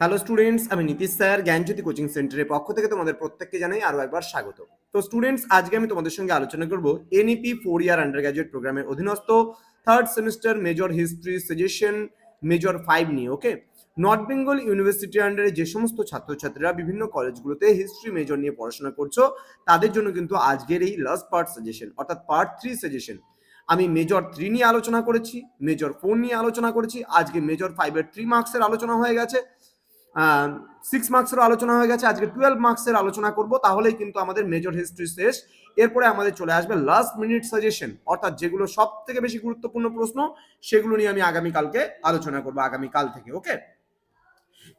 Hello students আমি Nitish sir, জ্ঞানজ্যোতি coaching সেন্টারের পক্ষ থেকে তোমাদের প্রত্যেককে জানাই আরও একবার স্বাগত। তো স্টুডেন্টস আজকে আমি তোমাদের সঙ্গে আলোচনা করব NEP four year under graduate প্রোগ্রামের অধীনস্থ third semester major history suggestion major five নিয়ে ওকে নর্থ বেঙ্গল ইউনিভার্সিটি আন্ডারে যে সমস্ত ছাত্রছাত্রীরা বিভিন্ন কলেজগুলোতে হিস্ট্রি মেজর নিয়ে পড়াশোনা করছ, তাদের জন্য কিন্তু আজকের এই লাস্ট পার্ট সাজেশন অর্থাৎ পার্ট থ্রি সাজেশন আমি মেজর থ্রি নিয়ে আলোচনা করেছি মেজর ফোর নিয়ে আলোচনা করেছি, আজকে মেজর ফাইভের থ্রি মার্কসের আলোচনা হয়ে গেছে। সিক্স মার্কসের আলোচনা হয়ে গেছে। আজকে টুয়েলভ মার্কসের আলোচনা করব। তাহলেই কিন্তু আমাদের মেজর হিস্ট্রি শেষ। এরপরে আমাদের চলে আসবে লাস্ট মিনিট সাজেশন অর্থাৎ যেগুলো সব থেকে বেশি গুরুত্বপূর্ণ প্রশ্ন, সেগুলো নিয়ে আমি আগামীকালকে আলোচনা করব, আগামীকাল থেকে ওকে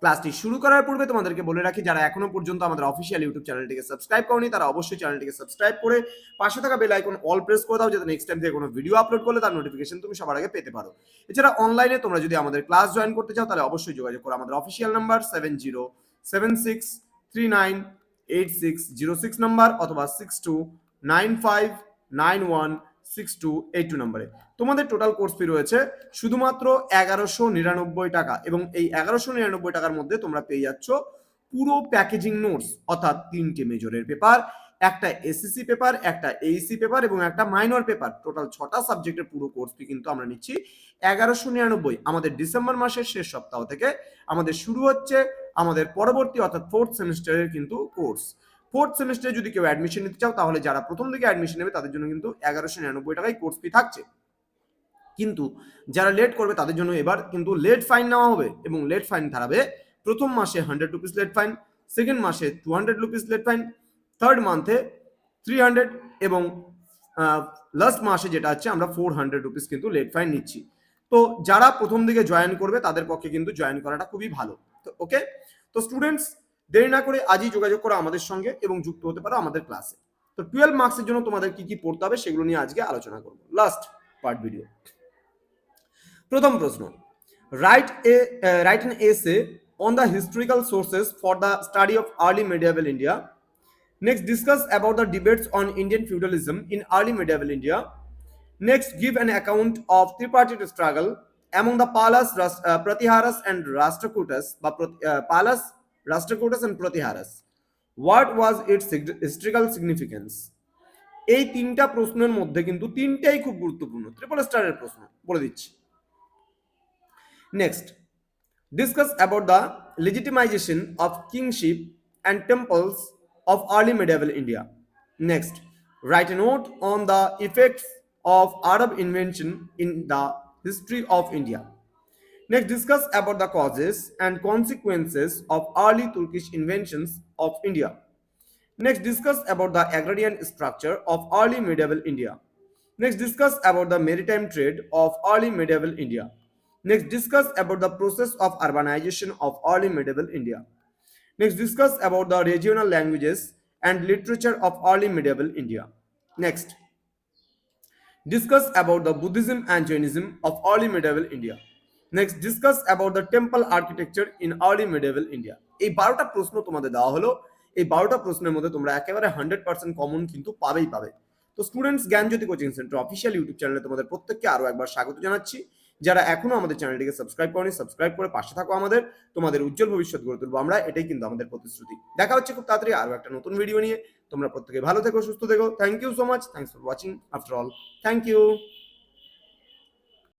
ক্লাসটি শুরু করার পূর্বে তোমাদেরকে বলে রাখি, যারা এখনও পর্যন্ত আমাদের অফিসিয়াল ইউটিউব চ্যানেলটিকে সাবস্ক্রাইব করনি, তারা অবশ্যই চ্যানেলটিকে সাবস্ক্রাইব করে পাশে থাকা বেল আইকন অল প্রেস করে দাও, যাতে নেক্সট টাইম থেকে কোনো ভিডিও আপলোড করলে তার নোটিফিকেশন তুমি সবার আগে পেতে পারো। এছাড়া অনলাইনে তোমরা যদি আমাদের ক্লাস জয়েন করতে চাও, তাহলে অবশ্যই যোগাযোগ করো। আমাদের official number seven zero seven six three nine eight six zero six number অথবা six two nine five nine one six two eight two নাম্বারে। তোমাদের টোটাল কোর্স ফি রয়েছে শুধুমাত্র এগারোশো নিরানব্বই টাকা এবং এই এগারোশো নিরানব্বই টাকার মধ্যে তোমরা পেয়ে যাচ্ছ পুরো প্যাকেজিং নোটস অর্থাৎ তিনটে মেজরের পেপার একটা এসএসসি পেপার একটা এইসি পেপার এবং একটা মাইনর পেপার টোটাল ছটা সাবজেক্টের পুরো কোর্স ফি কিন্তু আমরা নিচ্ছি এগারোশো নিরানব্বই। আমাদের ডিসেম্বর মাসের শেষ সপ্তাহ থেকে আমাদের শুরু হচ্ছে আমাদের পরবর্তী, অর্থাৎ ফোর্থ সেমিস্টারের কিন্তু কোর্স ফোর্থ সেমিস্টারে যদি কেউ অ্যাডমিশন নিতে চাও, তাহলে যারা প্রথম দিকে অ্যাডমিশন নেবে, তাদের জন্য কিন্তু এগারোশো নিরানব্বই টাকায় কোর্স ফি থাকছে। কিন্তু যারা লেট করবে, তাদের জন্য এবার কিন্তু লেট ফাইন নেওয়া হবে এবং লেট ফাইন ধারাবে প্রথম মাসে hundred rupees late fine second মাসে two hundred rupees late fine third মান্থে three hundred এবং লাস্ট মাসে যেটা হচ্ছে আমরা ফোর হান্ড্রেড রুপিস কিন্তু লেট ফাইন নিচ্ছি। তো যারা প্রথম দিকে জয়েন করবে, তাদের পক্ষে কিন্তু জয়েন করাটা খুবই ভালো। তো ওকে তো স্টুডেন্টস দেরি না করে আজই যোগাযোগ করো আমাদের সঙ্গে এবং যুক্ত হতে পারো আমাদের ক্লাসে তো টুয়েলভ মার্কসের জন্য তোমাদের কি কি পড়তে হবে সেগুলো নিয়ে আজকে আলোচনা করব। লাস্ট পার্ট ভিডিও প্রথম প্রশ্ন। Write a write an essay on the historical sources for the study of early medieval India next discuss about the debates on Indian feudalism in early medieval India next give an account of among the Palas, Ras- uh, Pratiharas and Rashtrakutas, বা Prat- Rashtrakutas and Pratiharas what was its historical significance এই তিনটা প্রশ্নের মধ্যে কিন্তু তিনটাই খুব গুরুত্বপূর্ণ। ত্রিপল স্টারের প্রশ্ন, বলে দিচ্ছি। Next discuss about the legitimization of kingship and temples of early medieval India next write a note on the effects of Arab invention in the history of India Next, discuss about the causes and consequences of early Turkish inventions of India. Next, discuss about the agrarian structure of early medieval India. Next, discuss about the maritime trade of early medieval India. Next, discuss about the process of urbanization of early medieval India. Next, discuss about the regional languages and literature of early medieval India. Next, discuss about the Buddhism and Jainism of early medieval India. Next, discuss about the temple architecture in early medieval India এই বারোটা প্রশ্ন তোমাদের দেওয়া হলো। এই বারোটা প্রশ্নের মধ্যে তোমরা একেবারে হান্ড্রেড পার্সেন্ট কমন কিন্তু পাবেই পাবে। তো students Gyanjyoti coaching centre official YouTube চ্যানেলে তোমাদের প্রত্যেককে আরও একবার স্বাগত জানাচ্ছি। যারা এখনও আমাদের চ্যানেলটিকে সাবস্ক্রাইব করেনি সাবস্ক্রাইব করে পাশে থাকো আমাদের। তোমাদের উজ্জ্বল ভবিষ্যৎ গড়ে তুলবো আমরা এটাই কিন্তু আমাদের প্রতিশ্রুতি। দেখা হচ্ছে খুব তাড়াতাড়ি আরও একটা নতুন ভিডিও নিয়ে। তোমরা প্রত্যেকে ভালো থেকো সুস্থ থেকো। Thank you so much thanks for watching after all thank you